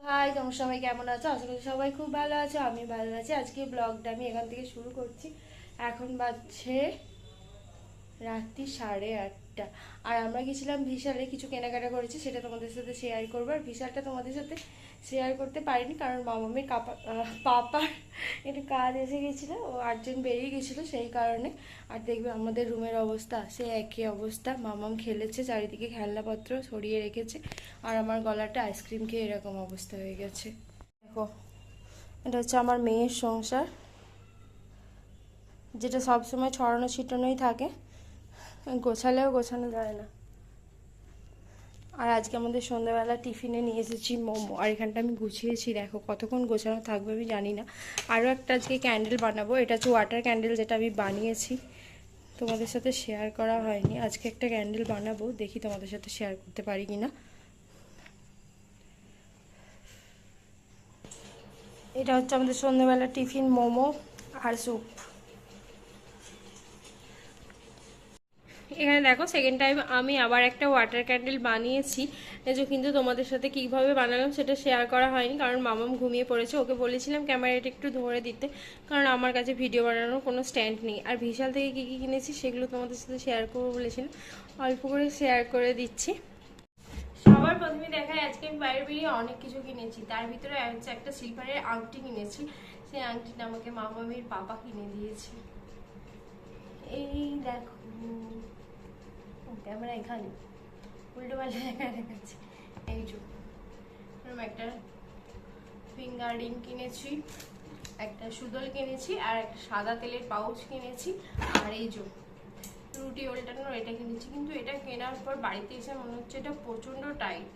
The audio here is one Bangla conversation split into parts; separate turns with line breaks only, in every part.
হাই, তোমার সবাই কেমন আছো? আশা করি সবাই খুব ভালো আছো আমি ভালো আছি। আজকে ব্লগটা আমি এখান থেকে শুরু করছি। এখন বাজছে রাত্রি সাড়ে আটটা। আর আমরা গেছিলাম বিশালে কিছু কেনাকাটা করেছি, সেটা তোমাদের সাথে শেয়ার করব। আর বিশালটা তোমাদের সাথে শেয়ার করতে পারিনি, কারণ মামামির কাপা পাপার একটু কাজ এসে গেছিল, ও আর্জেন্ট বেরিয়ে গেছিল সেই কারণে। আর দেখবে আমাদের রুমের অবস্থা, সে একই অবস্থা। মামাম খেলেছে, চারিদিকে খেলনাপত্র সরিয়ে রেখেছে, আর আমার গলাটা আইসক্রিম খেয়ে এরকম অবস্থা হয়ে গেছে। দেখো, এটা হচ্ছে আমার মেয়ের সংসার, যেটা সবসময় ছড়ানো ছিটানোই থাকে। গোছালেও গোছানো যায় না। আর আজকে আমাদের সন্ধ্যাবেলা টিফিনে নিয়ে এসেছি মোমো। আর এখানটা আমি গুছিয়েছি, দেখো কতক্ষণ গোছানো থাকবে আমি জানি না। আরও একটা আজকে ক্যান্ডেল বানাবো, এটা হচ্ছে ওয়াটার ক্যান্ডেল যেটা আমি বানিয়েছি। তোমাদের সাথে শেয়ার করা হয়নি। আজকে একটা ক্যান্ডেল বানাবো, দেখি তোমাদের সাথে শেয়ার করতে পারি কি না। এটা হচ্ছে আমাদের সন্ধ্যাবেলা টিফিন মোমো আর স্যুপ এখানে দেখো সেকেন্ড টাইম আমি আবার একটা ওয়াটার ক্যান্ডেল বানিয়েছি। যে কিন্তু তোমাদের সাথে কীভাবে বানালাম সেটা শেয়ার করা হয়নি, কারণ মামাম ঘুমিয়ে পড়েছে। ওকে বলেছিলাম ক্যামেরাটা একটু ধরে দিতে, কারণ আমার কাছে ভিডিও বানানোর কোনো স্ট্যান্ড নেই। আর বিশাল থেকে কী কী কিনেছি সেগুলো তোমাদের সাথে শেয়ার করব বলেছিলাম। অল্প করে শেয়ার করে দিচ্ছি। সবার প্রথমে দেখায় আজকে আমি বাইরে বেরিয়ে অনেক কিছু কিনেছি। তার ভিতরে হচ্ছে একটা সিলভারের আংটি কিনেছি। সেই আংটিটা আমাকে মামামির পাপা কিনে দিয়েছে। এই দেখো। ক্যামেরা এখানে। উল্টো পাল্টা দেখা দেখাচ্ছি এই যে। এরকম একটা ফিঙ্গার রিং কিনেছি, একটা সুদল কিনেছি, আর একটা সাদা তেলের পাউচ কিনেছি, আর এই যে রুটি ওল্টানোর এটা কিনেছি। কিন্তু এটা কেনার পর বাড়িতে এসে মনে হচ্ছে এটা প্রচণ্ড টাইট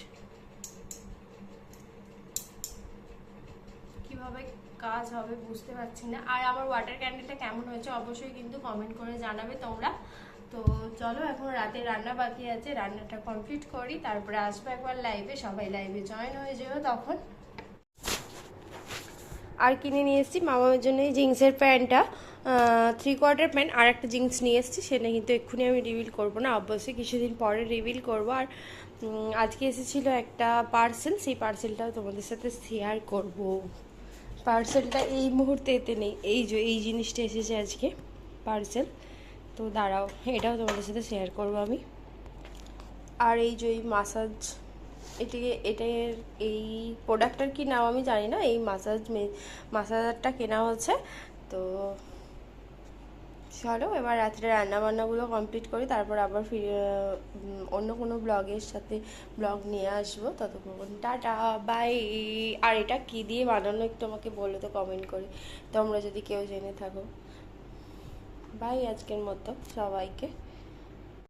কীভাবে কাজ হবে বুঝতে পারছি না। আর আমার ওয়াটার ক্যান্ডেলটা কেমন হয়েছে অবশ্যই কিন্তু কমেন্ট করে জানাবে তোমরা। তো চলো, এখন রাতে রান্না বাকি আছে, রান্নাটা কমপ্লিট করি, তারপরে আসব একবার লাইভে সবাই লাইভে জয়েন হয়ে যেও তখন। আর কিনে নিয়ে এসেছি মামার জন্য এই জিন্সের প্যান্টটা থ্রি কোয়ার্টার প্যান্ট আর একটা জিন্স নিয়ে এসেছি, সেটা কিন্তু এক্ষুনি আমি রিভিল করব না, অবশ্যই কিছুদিন পরে রিভিল করব। আর আজকে এসেছিল একটা পার্সেল সেই পার্সেলটাও তোমাদের সাথে শেয়ার করব। পার্সেলটা এই মুহূর্তে এতে নেই, এই যে, এই জিনিসটা এসেছে আজকে পার্সেল তো দাঁড়াও, এটাও তোমাদের সাথে শেয়ার করব আমি। আর এই যে এই মাসাজ এটিকে এটার এই প্রোডাক্টটার কি নাম আমি জানি না, এই মাসাজ মাসাজারটা কেনা হচ্ছে। তো চলো, এবার রাত্রে রান্না বান্নাগুলো কমপ্লিট করি, তারপর আবার ফিরে অন্য কোনো ব্লগের সাথে ব্লগ নিয়ে আসব। ততক্ষণ টাটা বাই আর এটা কি দিয়ে বানানো, একটু আমাকে বলো তো কমেন্ট করে। তোমরা যদি কেউ জেনে থাকো। বাই আজকের মতো সবাইকে।